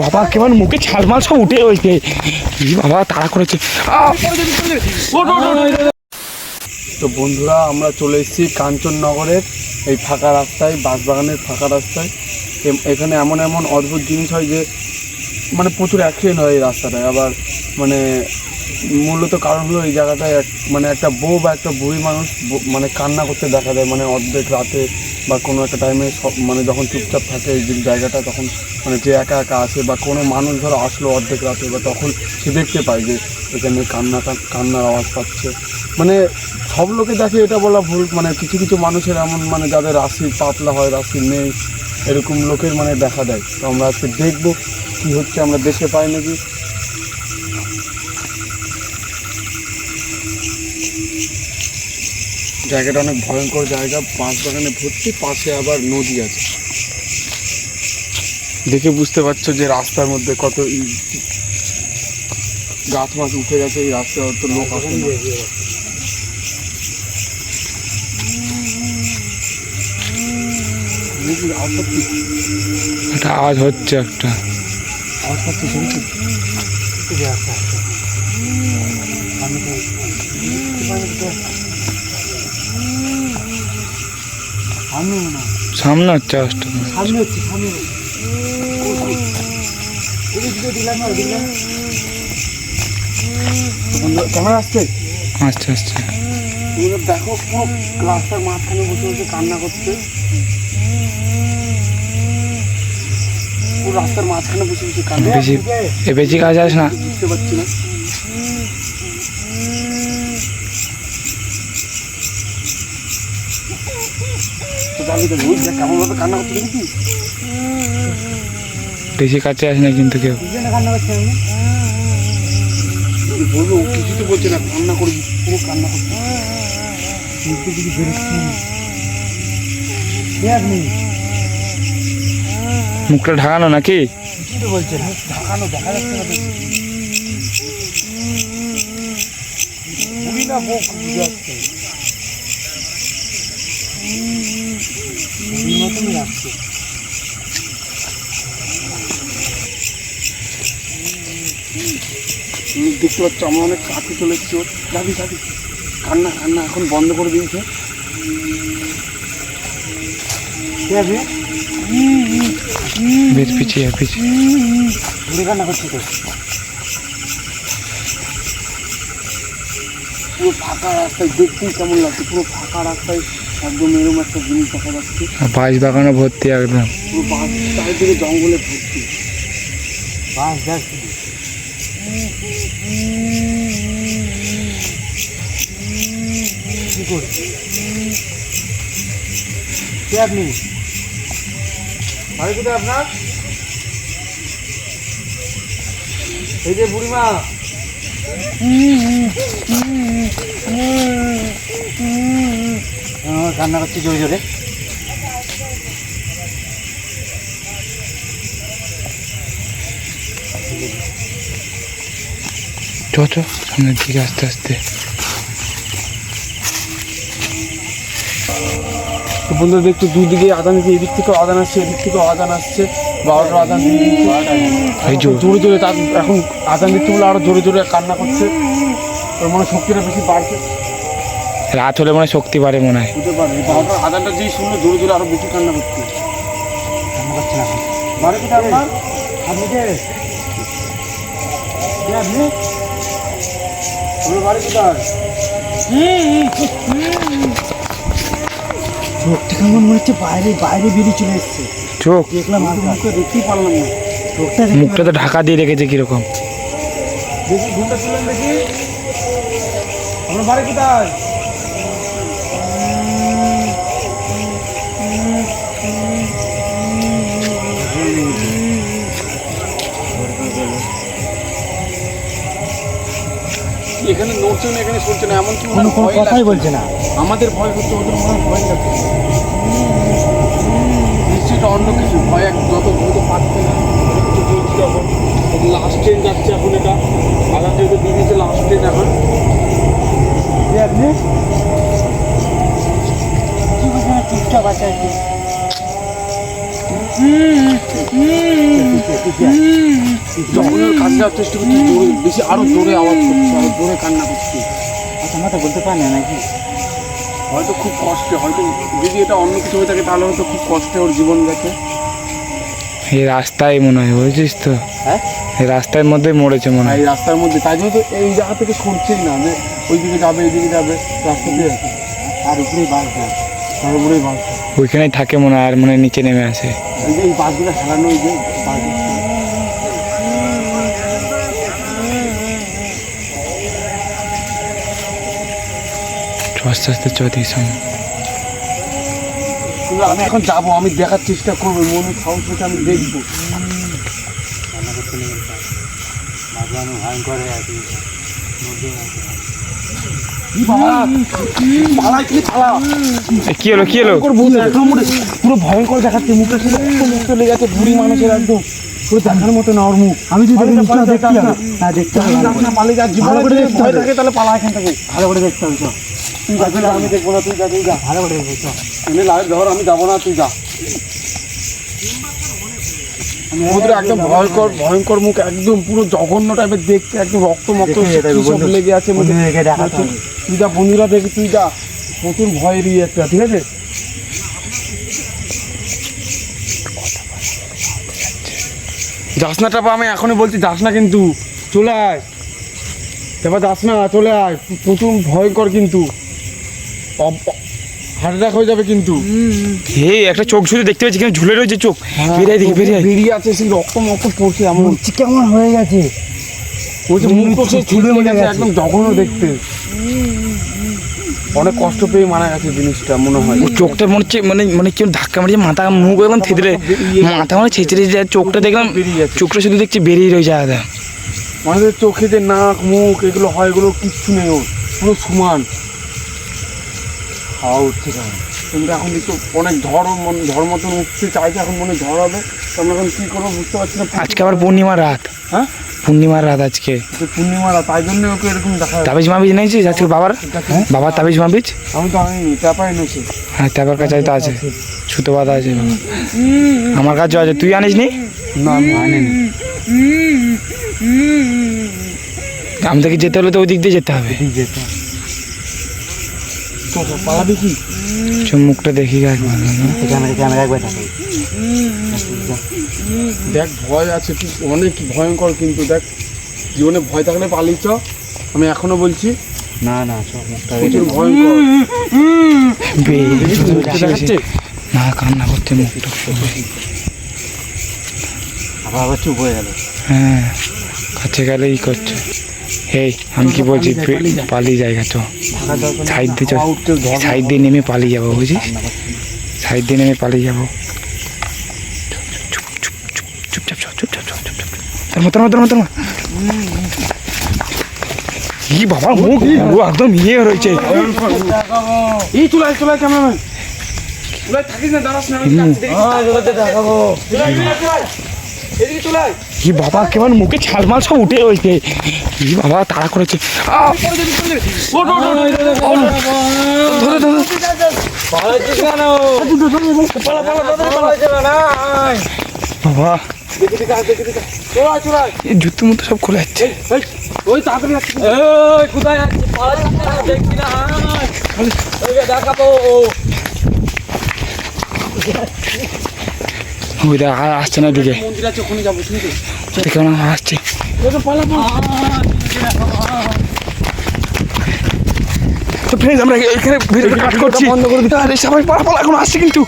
বাবা, কেমন মুখে ছালমাল সব উঠে রয়েছে বাবা, তাড়া করেছে। তো বন্ধুরা, আমরা চলে এসেছি কাঞ্চননগরের এই ফাঁকা রাস্তায়, বাঁশবাগানের ফাঁকা রাস্তায়। এখানে এমন এমন অদ্ভুত জিনিস হয় যে মানে প্রচুর অ্যাক্সিডেন্ট হয় এই রাস্তাটায়। আবার মানে মূলত কারণ হলো এই জায়গাটায় মানে একটা বউ বা একটা বুড়ি মানুষ মানে কান্না করতে দেখা যায় মানে অর্ধেক রাতে বা কোনো একটা টাইমে সব মানে যখন চুপচাপ থাকে এই জায়গাটা, তখন মানে যে একা একা আসে বা কোনো মানুষ ধরো আসলো অর্ধেক রাতে বা তখন সে দেখতে পায় যে এখানে কান্না কান্নার আওয়াজ পাচ্ছে। মানে সব লোকে দেখে এটা বলা ভুল মানে কিছু কিছু মানুষের এমন মানে যাদের রাশি পাতলা হয়, রাশি নেই, এরকম লোকের মানে দেখা দেয়। তো আমরা আজকে দেখব কি হচ্ছে, আমরা দেখতে পাই নাকি। জায়গাটা অনেক ভয়ঙ্কর জায়গা পাঁচ বাগানে ভর্তি পাশে আবার নদী আছে দেখে বুঝতে পারছ যে রাস্তার মধ্যে কত গাছ মাছ উঠে গেছে এই রাস্তায় অত লোক আসে না? একটা আওয়াজ হচ্ছে একটা আওয়াজ পাচ্ছি শুনছি? সামনে মনে হয়। সামনে হচ্ছে আওয়াজটা সামনে হচ্ছে সামনে ক্যামেরা আসছে? আচ্ছা আচ্ছা দেখো পুরো রাস্তার মাঝখানে বসে বসে কান্না করছে। পুরো রাস্তার মাঝখানে বসে বসে কান্না। বেশি কাজ আসে না? বুঝতে পারছি না। বেশি কাছে আসে না কিন্তু কেউ। বলব কিছু তো বলছে না কান্না করবি পুরো কান্না করছে। মুখে কিছু বেরোচ্ছে না কে আপনি মুখটা ঢাকানো নাকি? বলছে ঢাকানো দেখা যাচ্ছে না না বউ যাচ্ছে। বুড়ির মতনই দেখতে পাচ্ছ আমরা অনেক কাছে চলে এসেছি ওর। যাবি যাবি। কান্না কান্না এখন বন্ধ করে দিয়েছে। পিছিয়ে পিছিয়ে। বুড়ি কান্না করছি তো। পুরো ফাঁকা রাস্তায় দেখতেই কেমন লাগছে পুরো ফাঁকা রাস্তায় একদম এরকম একটা জিনিস দেখা যাচ্ছে। বাঁশ বাগানে ভর্তি একদম। পুরো বাঁশ চারিদিকে জঙ্গলে ভর্তি। বাঁশ দেখ। কি করছে? কে আপনি? বাড়ি কোথায় আপনার? এই যে বুড়িমা। কান্না করছে জোরে জোরে। চ চ সামনের দিকে আস্তে আস্তে। তো বন্ধুরা দেখছ দুদিকে আদান আছে এদিক থেকেও আদান আসছে এদিক থেকেও আদান আসছে। বারোটার আদান এই জো- জোরে জোরে তার এখন আদান দিচ্ছে বলে আরও জোরে জোরে কান্না করছে। ওর মনে শক্তিটা বেশি বাড়ছে। রাত হলে মনে শক্তি বাড়ে মনে হয়। বুঝতে পারি বারোটার আদানটা যেই শুনলো জোরে জোরে আরও বেশি কান্না করছে। কান্না করছে না। বাড়ি কোথায় আপনার? আপনি কে? কে আপনি? আপনার বাড়ি কোথায়? চোখটা কেমন মনে হচ্ছে? বাইরে বাইরে বেরিয়ে চলে এসছে। চোখ? দেখলাম মুখে দেখতেই পারলাম না। চোখটা মুখটা তো ঢাকা দিয়ে রেখেছে কীরকম? দেখি ঘুমটা দেখি। বাড়ি কোথায়? এখানে নড়ছে না এখানে সরছে না এমন কি কোনো কথাই বলছে না। আমাদের ভয় হচ্ছে ওদের মনে হয় ভয় লাগছে। নিশ্চিত অন্য কিছু ভয় এক যত দ্রুত পাচ্ছে না যখন লাস্ট ট্রেন যাচ্ছে এখন এটা। আদান যেহেতু দিয়ে দিয়েছে লাস্ট ট্রেন এখন। আপনি? চুপচাপ আছে আর কি। যাওয়ার চেষ্টা করছি জোরে বেশি আরও জোরে আওয়াজ করছে আরও জোরে কান্না করছি তোমরা তো বলতে পারে না নাকি? হয়তো খুব কষ্টে হয়তো যদি এটা অন্য কিছু হয়ে থাকে তাহলে হয়তো খুব কষ্টে ওর জীবন গেছে এই রাস্তায় মনে হয় বুঝছিস তো? হ্যাঁ? এই রাস্তার মধ্যে মরেছে মনে হয়। এই রাস্তার মধ্যে তাই জন্য তো এই জায়গা থেকে সরছেই না যে ওই দিকে যাবে এইদিকে যাবে রাস্তা দিয়ে আর উপরেই বাস যায় তার উপরেই বাস ওইখানেই থাকে মনে হয় আর মনে হয় নিচে নেমে আসে। এই যে এই বাসগুলো হেলানো এই যে বাস আস্তে আস্তে আমি এখন যাব আমি দেখার চেষ্টা করব মনে সাহস হচ্ছে আমি দেখব। হয়ে কি হলো কি হলো? পুরো পুরো ভয়ঙ্কর দেখাচ্ছে মুখে মুখ চলে গেছে বুড়ি মানুষের একদম। পুরো দেখার মতো না ওর মুখ। আমি যদি দেখতে হবে। হ্যাঁ দেখতে হবে ভালো করে। দেখতে হবে। তাহলে পালা এখান থেকে। ভালো করে দেখতে হবে চল। তুই আমি দেখব না তুই যা তুই যা। ভালো করে। এনে ধর আমি যাব না তুই যা। সমুদ্রে একদম ভয়ঙ্কর ভয়ঙ্কর মুখ একদম পুরো জঘন্য টাইপের দেখতে একদম রক্ত মক্ত সব লেগে আছে। তুই যা বন্ধুরা দেখি তুই যা। প্রচুর ভয় ঠিক আছে? যাস না টাপা আমি এখনই বলছি যাস না কিন্তু। চলে আয়। টাপা যাস না চলে আয়। প্রচুর ভয়ঙ্কর কিন্তু। হার্ট অ্যাটাক হয়ে যাবে কিন্তু। হে একটা চোখ শুধু দেখতে পাচ্ছি কেন ঝুলে রয়েছে চোখ। বেরিয়ে দিকে বেরিয়ে আছে সেই রক্ত মক্ত পড়ছে এমন। বলছি কেমন হয়ে গেছে? মুখ তো সে। একদম জঘন্য দেখতে। অনেক কষ্ট পেয়ে মারা গেছে জিনিসটা মনে হয়। চোখটা মনে হচ্ছে মানে মানে কেউ ধাক্কা মারিয়ে মাথা মুখ একদম থেতরে মাথা মানে ছেঁচড়ে যায় চোখটা দেখলাম চোখটা শুধু দেখছি বেরিয়ে রয়েছে আলাদা। মানুষের চোখে যে নাক মুখ এগুলো হয় এগুলো কিচ্ছু নেই ওর। পুরো সমান। হাওয়া উঠছে কেমন কিন্তু এখন দেখছ অনেক ঝড় মন ঝড় মতন উঠতে চাইছে এখন মনে ঝড় হবে। তো আমরা এখন কী করব বুঝতে পারছি না। আজকে আবার পূর্ণিমার রাত। হ্যাঁ? পূর্ণিমার রাত আজকে। পূর্ণিমারা তাই জন্য ওকে এরকম দেখা তাবিজ মাবিজ নেইছিস আজকে বাবার? হ্যাঁ? বাবার তাবিজ মাবিজ? আমি তো আনিনি চাপা এনেছি। হ্যাঁ তারপর কাছে তো আছে। সুতো বাঁধা আছে। আমার কাছেও আছে। তুই আনিস নি? না আমি আনিনি। আমাদেরকে যেতে হলে তো ওই দিক দিয়ে যেতে হবে। যেত তো পালাবি কি মুখটা দেখি দেখ ভয় আছে কি? অনেক ভয়ঙ্কর কিন্তু দেখ। জীবনে ভয় থাকলে পালিয়ে চ। আমি এখনও বলছি না না প্রচুর ভয়ঙ্কর। না কান্না করছে মুখটা আবার আবার চুপ হয়ে গেল। হ্যাঁ কাছে গেলে ই করছে। এই আমি কি বলছি পালিয়ে জায়গা তো। সাইড দিয়ে সাইড দিয়ে নেমে পালিয়ে যাব বুঝিস সাইড দিয়ে নেমে পালিয়ে যাব। চুপ চুপ চুপ চুপচাপ চুপচাপ চুপচাপ। তোর মতো মতো মতো ই বাবা ও একদম ইয়ে রয়েছে। এই ক্যামেরাম্যান। থাকিস না দাঁড়াস না। দেখাবো। বাবা কেমন মুখে ছালমাল সব উঠে রয়েছে বাবা তাড়া করেছে। বাবা। জুতো মতো সব খোলা যাচ্ছে। ওই তাড়াতাড়ি আসছে। ওই দেখ আসছে না দিকে হয় আসছে? তো ফ্রেন্ডস আমরা এখানে ভিডিওটা কাট করছি। আরে সবাই পালা পালা এখন আসছে কিন্তু।